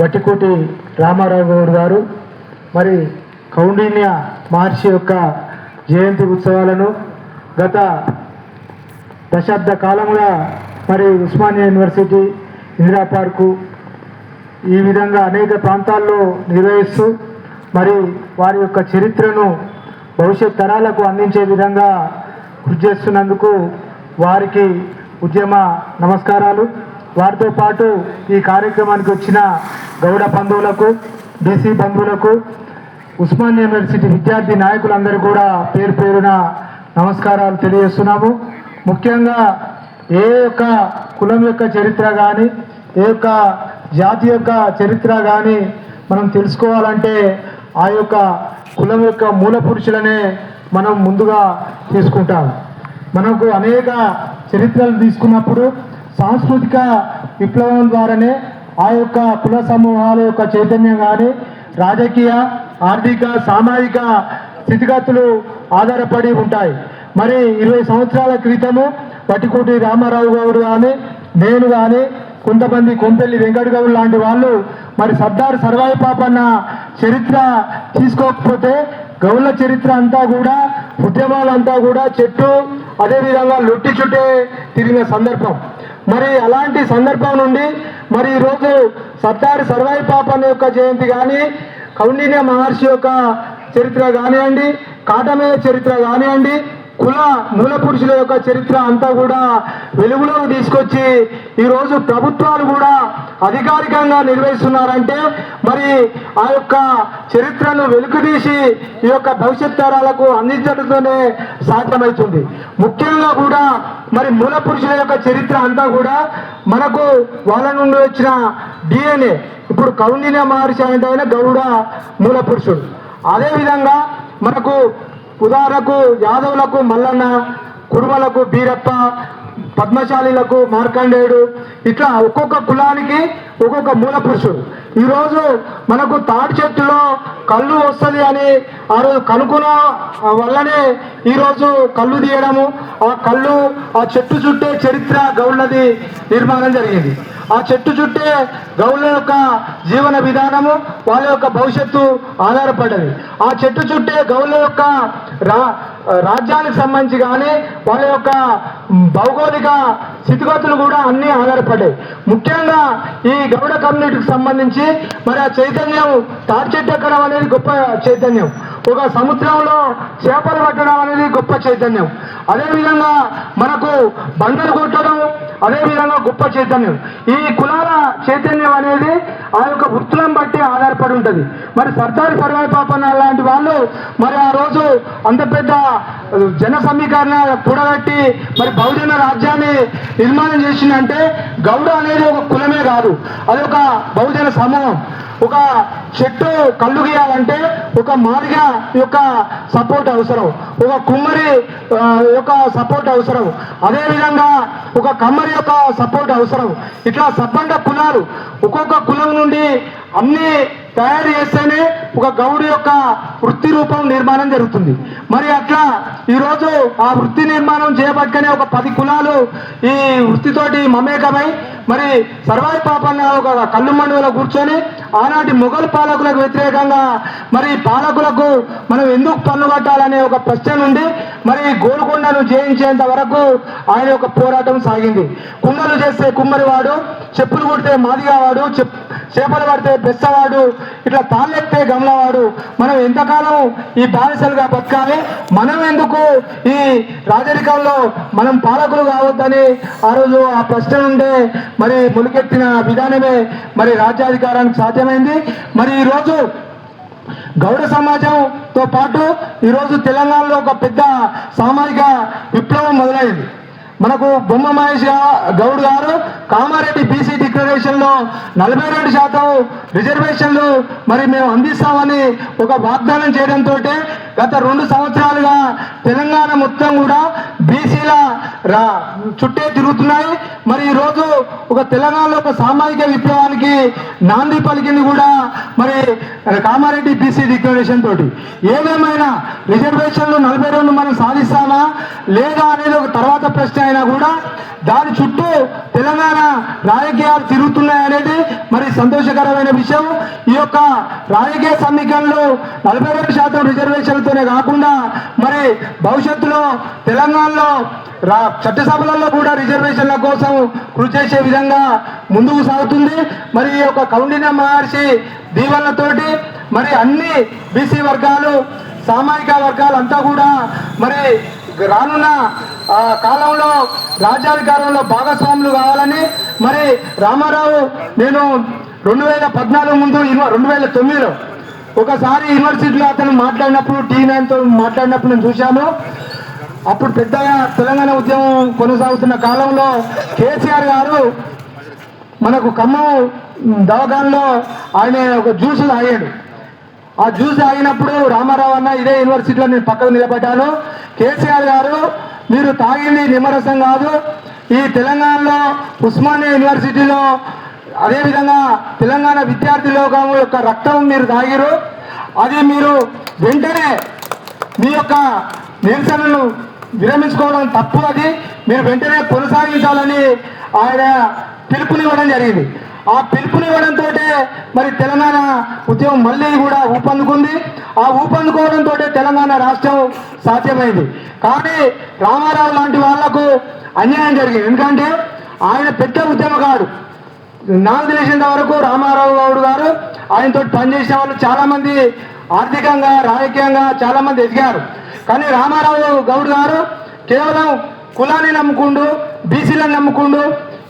వట్టికోటి రామారావు గౌడ్ గారు మరి కౌండిన్య మహర్షి యొక్క జయంతి ఉత్సవాలను గత దశాబ్ద కాలంగా మరి ఉస్మానియా యూనివర్సిటీ ఇందిరా పార్కు ఈ విధంగా అనేక ప్రాంతాల్లో నిర్వహిస్తూ మరి వారి యొక్క చరిత్రను భవిష్యత్ తరాలకు అందించే విధంగా కృషి చేస్తున్నందుకు వారికి ఉద్యమ నమస్కారాలు. వారితో పాటు ఈ కార్యక్రమానికి వచ్చిన గౌడ బంధువులకు బీసీ బంధువులకు ఉస్మానియా యూనివర్సిటీ విద్యార్థి నాయకులందరూ కూడా పేరు పేరున నమస్కారాలు తెలియజేస్తున్నాము. ముఖ్యంగా ఏ యొక్క కులం యొక్క చరిత్ర కానీ ఏ యొక్క జాతి యొక్క చరిత్ర కానీ మనం తెలుసుకోవాలంటే ఆ యొక్క కులం యొక్క మూల పురుషులనే మనం ముందుగా తీసుకుంటాం. మనకు అనేక చరిత్రలు తీసుకున్నప్పుడు సాంస్కృతిక విప్లవం ద్వారానే ఆ యొక్క కుల సమూహాల యొక్క చైతన్యం కానీ రాజకీయ ఆర్థిక సామాజిక స్థితిగతులు ఆధారపడి ఉంటాయి. మరి ఇరవై సంవత్సరాల క్రితము పటికోటి రామారావు గౌడ్ కానీ నేను కానీ కొంతమంది కొంపెల్లి వెంకట గౌడ్ లాంటి వాళ్ళు మరి సర్దార్ సర్వాయి పాపన్న చరిత్ర తీసుకోకపోతే గౌళ్ళ చరిత్ర అంతా కూడా ఉద్యమాలంతా కూడా చెట్టు అదేవిధంగా లొట్టి చుట్టే తిరిగిన సందర్భం. మరి అలాంటి సందర్భం నుండి మరి ఈరోజు సర్దార్ సర్వాయి పాపన్న యొక్క జయంతి కానీ కౌండిన్య మహర్షి యొక్క చరిత్ర కానివ్వండి కాటమేయ చరిత్ర కానివ్వండి కుల మూల పురుషుల యొక్క చరిత్ర అంతా కూడా వెలుగులోకి తీసుకొచ్చి ఈరోజు ప్రభుత్వాలు కూడా అధికారికంగా నిర్వహిస్తున్నారంటే మరి ఆ యొక్క చరిత్రను వెలుకుదీసి ఈ యొక్క భవిష్యత్ తరాలకు అందించడంతోనే సాధ్యమవుతుంది. ముఖ్యంగా కూడా మరి మూల పురుషుల యొక్క చరిత్ర అంతా కూడా మనకు వాళ్ళ నుండి వచ్చిన డిఎన్ఏ ఇప్పుడు కౌండిన్య మహర్షి అంటే ఆయన గౌడ మూల పురుషుడు. అదేవిధంగా మనకు ఉదాహరణకు యాదవులకు మల్లన్న కుడుమలకు బీరప్ప పద్మశాలిలకు మార్కండేయుడు. ఇట్లా ఒక్కొక్క కులానికి ఒక్కొక్క మూల పురుషుడు ఈరోజు మనకు తాటి చెట్టులో కళ్ళు వస్తుంది అని ఆ రోజు కనుక్కున్న వల్లనే ఈరోజు కళ్ళు తీయడము. ఆ కళ్ళు ఆ చెట్టు చుట్టే చరిత్ర గౌళ్ళది నిర్మాణం జరిగింది. ఆ చెట్టు చుట్టే గౌళ్ళ యొక్క జీవన విధానము వాళ్ళ యొక్క భవిష్యత్తు ఆధారపడ్డది. ఆ చెట్టు చుట్టే గౌళ్ళ యొక్క రా రాజ్యానికి సంబంధించి కానీ వాళ్ళ యొక్క భౌగోళిక స్థితిగతులు కూడా అన్నీ ఆధారపడ్డాయి. ముఖ్యంగా ఈ గౌడ కమ్యూనిటీకి సంబంధించి మరి ఆ చైతన్యం తాటి చెట్టు ఎక్కడం అనేది గొప్ప చైతన్యం. ఒక సముద్రంలో చేపలు పట్టడం అనేది గొప్ప చైతన్యం. అదేవిధంగా మనకు బండలు కొట్టడం అదేవిధంగా గొప్ప చైతన్యం. ఈ కులాల చైతన్యం అనేది ఆ యొక్క వృత్తులను బట్టి ఆధారపడి ఉంటుంది. మరి సర్దార్ సర్వాయి పాపన్న లాంటి వాళ్ళు మరి ఆ రోజు అంత పెద్ద జన సమీకరణ కూడగట్టి మరి బహుజన రాజ్యాన్ని నిర్మాణం చేసిందంటే గౌడ అనేది ఒక కులమే కాదు. అది ఒక బహుజన సమూహం. ఒక చెట్టు కళ్ళు గీయాలంటే ఒక మారిగా యొక్క సపోర్ట్ అవసరం. ఒక కుమ్మరి యొక్క సపోర్ట్ అవసరం. అదేవిధంగా ఒక కమ్మరి యొక్క సపోర్ట్ అవసరం. ఇట్లా సబ్బండ కులాలు ఒక్కొక్క కులం నుండి అన్ని తయారు చేస్తేనే ఒక గౌడు యొక్క వృత్తి రూపం నిర్మాణం జరుగుతుంది. మరి అట్లా ఈరోజు ఆ వృత్తి నిర్మాణం చేయబట్టుకనే ఒక పది కులాలు ఈ వృత్తితోటి మమేకమై మరి సర్వాయి పాపన్న ఒక కళ్ళు మండులో కూర్చొని ఆనాటి మొఘల్ పాలకులకు వ్యతిరేకంగా మరి పాలకులకు మనం ఎందుకు పన్ను కట్టాలనే ఒక ప్రశ్న నుండి మరి గోల్కొండను జయించేంత వరకు ఆయన యొక్క పోరాటం సాగింది. కుండలు చేస్తే కుమ్మరివాడు చెప్పులు కొడితే మాదిగావాడు చెప్ చేపలు పడితే బెస్తవాడు ఇట్లా తాళ్ళెత్తే గమలవాడు. మనం ఎంతకాలం ఈ బానిసలుగా బతకాలి? మనం ఎందుకు ఈ రాజరికంలో మనం పాలకులు కావద్దని ఆ రోజు ఆ ప్రశ్న ఉండే మరి ములికెత్తిన విధానమే మరి రాజ్యాధికారానికి సాధ్యమైంది. మరి ఈరోజు గౌడ సమాజంతో పాటు ఈరోజు తెలంగాణలో ఒక పెద్ద సామాజిక విప్లవం మొదలైంది. మనకు బొమ్మ మహేష్ గౌడ్ గారు కామారెడ్డి బీసీ డిక్లరేషన్లో నలభై రెండు శాతం రిజర్వేషన్లు మరి మేము అందిస్తామని ఒక వాగ్దానం చేయడంతో గత రెండు సంవత్సరాలుగా తెలంగాణ మొత్తం కూడా బీసీల రా చుట్టే తిరుగుతున్నాయి. మరి ఈరోజు ఒక తెలంగాణలో ఒక సామాజిక విప్లవానికి నాంది పలికింది కూడా మరి కామారెడ్డి బీసీ డిక్లరేషన్ తోటి. ఏదేమైనా రిజర్వేషన్లు నలభై రెండు మనం సాధిస్తామా? లేదా అనేది ఒక తర్వాత ప్రశ్న అయినా కూడా దాని చుట్టూ తెలంగాణ రాజకీయాలు తిరుగుతున్నాయి అనేది సంతోషకరమైన విషయం. ఈ యొక్క రాజకీయ సమీకరణలో నలభై రెండు శాతం రిజర్వేషన్లతోనే కాకుండా మరి భవిష్యత్తులో తెలంగాణలో రా చట్టసభలలో కూడా రిజర్వేషన్ల కోసం కృషి చేసే విధంగా ముందుకు సాగుతుంది. మరి ఈ యొక్క కౌండిన్య మహర్షి దీవెనలతోటి మరి అన్ని బీసీ వర్గాలు సామాజిక వర్గాలంతా కూడా మరి రానున్న కాలంలో రాజ్యాధికారంలో భాగస్వాములు కావాలని మరి రామారావు నేను రెండు వేల పద్నాలుగు ముందు ఇరవై- రెండు వేల తొమ్మిదిలో ఒకసారి యూనివర్సిటీలో అతను మాట్లాడినప్పుడు టీ నైన్తో మాట్లాడినప్పుడు నేను చూశాను. అప్పుడు పెద్దగా తెలంగాణ ఉద్యమం కొనసాగుతున్న కాలంలో కేసీఆర్ గారు మనకు ఖమ్మం దవాఖాన్లో ఆయన ఒక జ్యూస్ తాగాడు. ఆ జ్యూస్ తాగినప్పుడు రామారావు అన్న ఇదే యూనివర్సిటీలో నేను పక్కకు నిలబడ్డాను. కేసీఆర్ గారు మీరు తాగింది నిమ్మరసం కాదు. ఈ తెలంగాణలో ఉస్మానియా యూనివర్సిటీలో అదేవిధంగా తెలంగాణ విద్యార్థి లోకం యొక్క రక్తం మీరు తాగిరు అది మీరు వెంటనే మీ యొక్క నిరసనను విరమించుకోవడం తప్పు అది. మీరు వెంటనే కొనసాగించాలని ఆయన పిలుపునివ్వడం జరిగింది. ఆ పిలుపునివ్వడంతో మరి తెలంగాణ ఉద్యమం మళ్ళీ కూడా ఊపందుకుంది. ఆ ఊపందుకోవడంతో తెలంగాణ రాష్ట్రం సాధ్యమైంది. కానీ రామారావు లాంటి వాళ్ళకు అన్యాయం జరిగింది. ఎందుకంటే ఆయన పెద్ద ఉద్యమకాడు నాకు తెలిసినంత వరకు రామారావు గౌడ్ గారు ఆయనతో పనిచేసిన వాళ్ళు చాలా మంది ఆర్థికంగా రాజకీయంగా చాలా మంది ఎదిగారు. కానీ రామారావు గౌడ్ గారు కేవలం కులాన్ని నమ్ముకుండు బీసీలను నమ్ముకుండు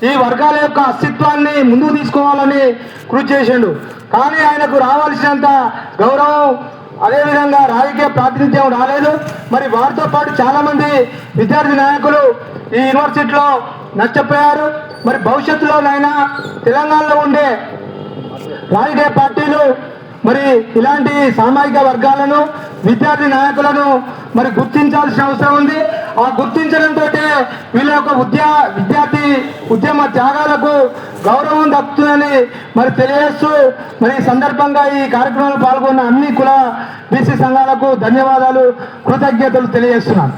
ఈ వర్గాల యొక్క అస్తిత్వాన్ని ముందుకు తీసుకోవాలని కృషి చేసిండు. కానీ ఆయనకు రావాల్సినంత గౌరవం అదేవిధంగా రాజకీయ ప్రాతినిధ్యం రాలేదు. మరి వారితో పాటు చాలామంది విద్యార్థి నాయకులు ఈ యూనివర్సిటీలో నష్టపోయారు. మరి భవిష్యత్తులోనైనా తెలంగాణలో ఉండే రాజకీయ పార్టీలు మరి ఇలాంటి సామాజిక వర్గాలను విద్యార్థి నాయకులను మరి గుర్తించాల్సిన అవసరం ఉంది. ఆ గుర్తించడంతో వీళ్ళ యొక్క ఉద్యా విద్యార్థి ఉద్యమ త్యాగాలకు గౌరవం దక్కుతుందని మరి తెలియజేస్తూ మరి సందర్భంగా ఈ కార్యక్రమంలో పాల్గొన్న అన్ని కుల బీసీ సంఘాలకు ధన్యవాదాలు కృతజ్ఞతలు తెలియజేస్తున్నాను.